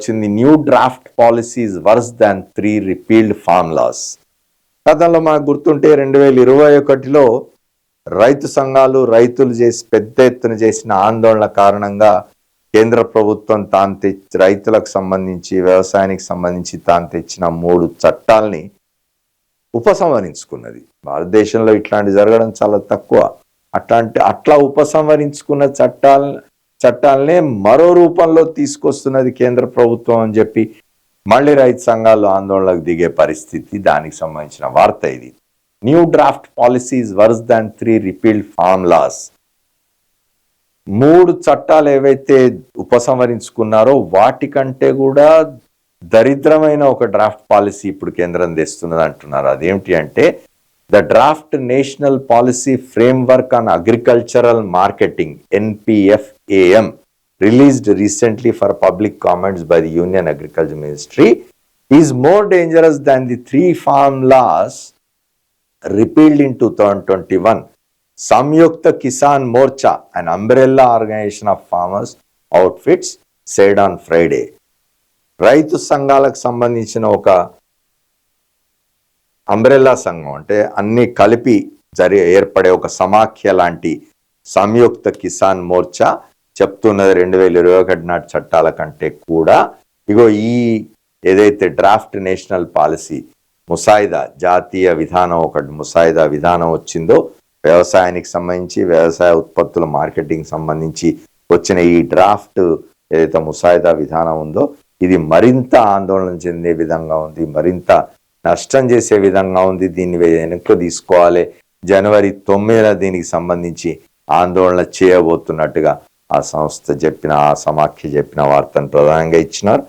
వచ్చింది. New draft policies worse than three repealed formulas గతంలో మనకు గుర్తుంటే రెండు వేల ఇరవై ఒకటిలో రైతు సంఘాలు రైతులు చేసి పెద్ద ఎత్తున చేసిన ఆందోళన కారణంగా కేంద్ర ప్రభుత్వం తాను తెచ్చి రైతులకు సంబంధించి వ్యవసాయానికి సంబంధించి తాను తెచ్చిన మూడు చట్టాల్ని ఉపసంహరించుకున్నది. భారతదేశంలో ఇట్లాంటి జరగడం చాలా తక్కువ. అట్లాంటి అట్లా ఉపసంహరించుకున్న చట్టాల చట్టాలనే మరో రూపంలో తీసుకొస్తున్నది కేంద్ర ప్రభుత్వం అని చెప్పి మళ్ళీ రైతు సంఘాలు ఆందోళనకు దిగే పరిస్థితి దానికి సంబంధించిన వార్త ఇది. New draft policies worse than three repealed formulas మూడు చట్టాలు ఏవైతే ఉపసంహరించుకున్నారో వాటికంటే కూడా దరిద్రమైన ఒక డ్రాఫ్ట్ పాలసీ ఇప్పుడు కేంద్రం తెస్తున్నది అంటున్నారు. అదేమిటి అంటే the draft national policy framework on agricultural marketing NPF AM released recently for public comments by the Union Agriculture Ministry is more dangerous than the three farm laws repealed in 2021. Samyukta Kisan Morcha, an umbrella organization of farmers outfits, said on Friday. రైతు సంఘాలకు సంబంధించిన ఒక umbrella సంఘం అంటే అన్ని కలిపి జరి ఏర్పడే ఒక సమాఖ్య లాంటి సంయుక్త కిసాన్ మోర్చా చెప్తున్నది రెండు వేల ఇరవై ఒకటి నాటి చట్టాల కంటే కూడా. ఇగో ఈ ఏదైతే డ్రాఫ్ట్ నేషనల్ పాలసీ ముసాయిదా జాతీయ విధానం ఒకటి ముసాయిదా విధానం వచ్చిందో వ్యవసాయానికి సంబంధించి వ్యవసాయ ఉత్పత్తుల మార్కెటింగ్ సంబంధించి వచ్చిన ఈ డ్రాఫ్ట్ ఏదైతే ముసాయిదా విధానం ఉందో ఇది మరింత ఆందోళన చెందే విధంగా ఉంది మరింత నష్టం చేసే విధంగా ఉంది. దీన్ని వెనక్కి తీసుకోవాలి. జనవరి తొమ్మిదిన దీనికి సంబంధించి ఆందోళన చేయబోతున్నట్టుగా ఆ సంస్థ చెప్పిన ఆ సమాఖ్య చెప్పిన వార్తను ప్రధానంగా ఇచ్చినారు.